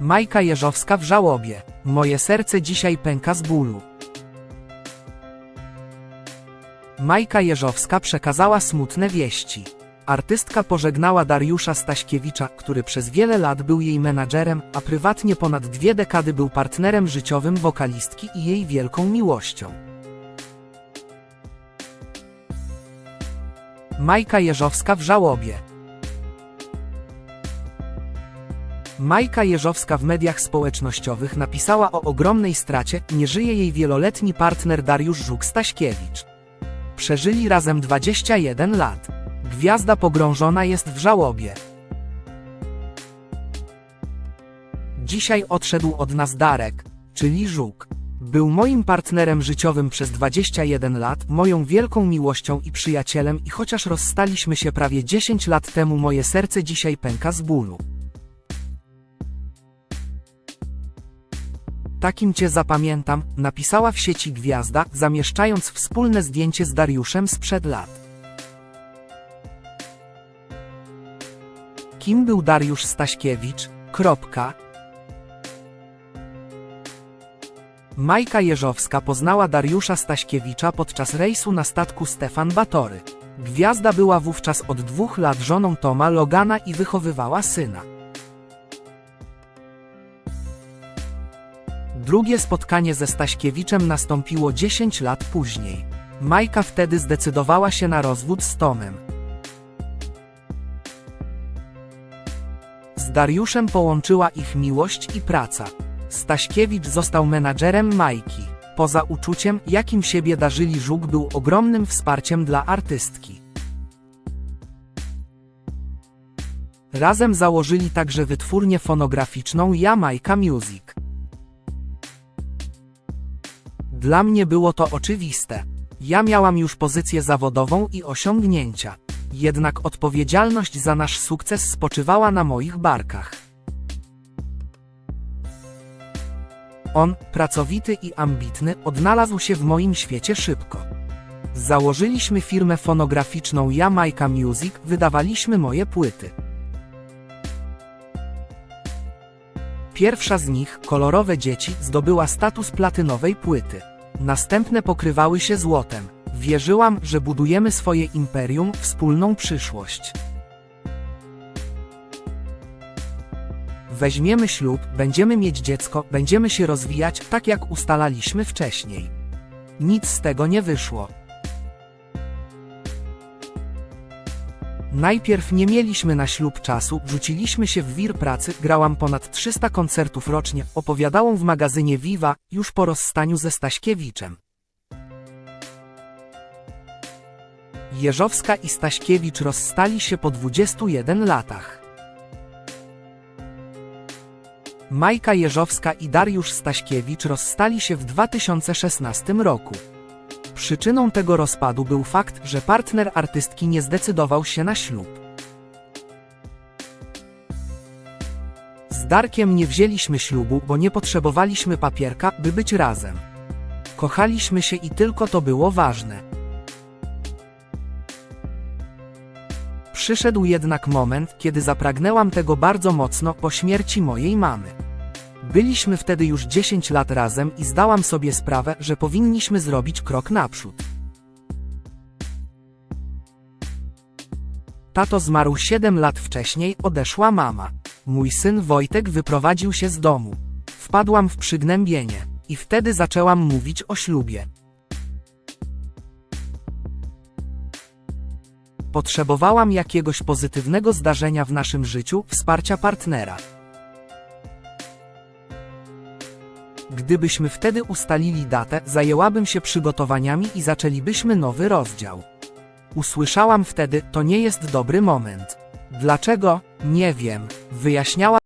Majka Jeżowska w żałobie. Moje serce dzisiaj pęka z bólu. Majka Jeżowska przekazała smutne wieści. Artystka pożegnała Dariusza Staśkiewicza, który przez wiele lat był jej menadżerem, a prywatnie ponad dwie dekady był partnerem życiowym wokalistki i jej wielką miłością. Majka Jeżowska w żałobie. Majka Jeżowska w mediach społecznościowych napisała o ogromnej stracie, nie żyje jej wieloletni partner Dariusz Żuk-Staśkiewicz. Przeżyli razem 21 lat. Gwiazda pogrążona jest w żałobie. Dzisiaj odszedł od nas Darek, czyli Żuk. Był moim partnerem życiowym przez 21 lat, moją wielką miłością i przyjacielem i chociaż rozstaliśmy się prawie 10 lat temu moje serce dzisiaj pęka z bólu. Takim cię zapamiętam, napisała w sieci Gwiazda, zamieszczając wspólne zdjęcie z Dariuszem sprzed lat. Kim był Dariusz Staśkiewicz? Kropka. Majka Jeżowska poznała Dariusza Staśkiewicza podczas rejsu na statku Stefan Batory. Gwiazda była wówczas od dwóch lat żoną Toma Logana i wychowywała syna. Drugie spotkanie ze Staśkiewiczem nastąpiło 10 lat później. Majka wtedy zdecydowała się na rozwód z Tomem. Z Dariuszem połączyła ich miłość i praca. Staśkiewicz został menadżerem Majki. Poza uczuciem, jakim siebie darzyli Żuk był ogromnym wsparciem dla artystki. Razem założyli także wytwórnię fonograficzną Jamaica Music. Dla mnie było to oczywiste. Ja miałam już pozycję zawodową i osiągnięcia. Jednak odpowiedzialność za nasz sukces spoczywała na moich barkach. On, pracowity i ambitny, odnalazł się w moim świecie szybko. Założyliśmy firmę fonograficzną Jamaica Music, wydawaliśmy moje płyty. Pierwsza z nich, Kolorowe Dzieci, zdobyła status platynowej płyty. Następne pokrywały się złotem. Wierzyłam, że budujemy swoje imperium, wspólną przyszłość. Weźmiemy ślub, będziemy mieć dziecko, będziemy się rozwijać, tak jak ustalaliśmy wcześniej. Nic z tego nie wyszło. Najpierw nie mieliśmy na ślub czasu, rzuciliśmy się w wir pracy, grałam ponad 300 koncertów rocznie, opowiadałam w magazynie Viva, już po rozstaniu ze Staśkiewiczem. Jeżowska i Staśkiewicz rozstali się po 21 latach. Majka Jeżowska i Dariusz Staśkiewicz rozstali się w 2016 roku. Przyczyną tego rozpadu był fakt, że partner artystki nie zdecydował się na ślub. Z Darkiem nie wzięliśmy ślubu, bo nie potrzebowaliśmy papierka, by być razem. Kochaliśmy się i tylko to było ważne. Przyszedł jednak moment, kiedy zapragnęłam tego bardzo mocno po śmierci mojej mamy. Byliśmy wtedy już 10 lat razem i zdałam sobie sprawę, że powinniśmy zrobić krok naprzód. Tato zmarł 7 lat wcześniej, odeszła mama. Mój syn Wojtek wyprowadził się z domu. Wpadłam w przygnębienie i wtedy zaczęłam mówić o ślubie. Potrzebowałam jakiegoś pozytywnego zdarzenia w naszym życiu, wsparcia partnera. Gdybyśmy wtedy ustalili datę, zajęłabym się przygotowaniami i zaczęlibyśmy nowy rozdział. Usłyszałam wtedy, to nie jest dobry moment. Dlaczego? Nie wiem, wyjaśniała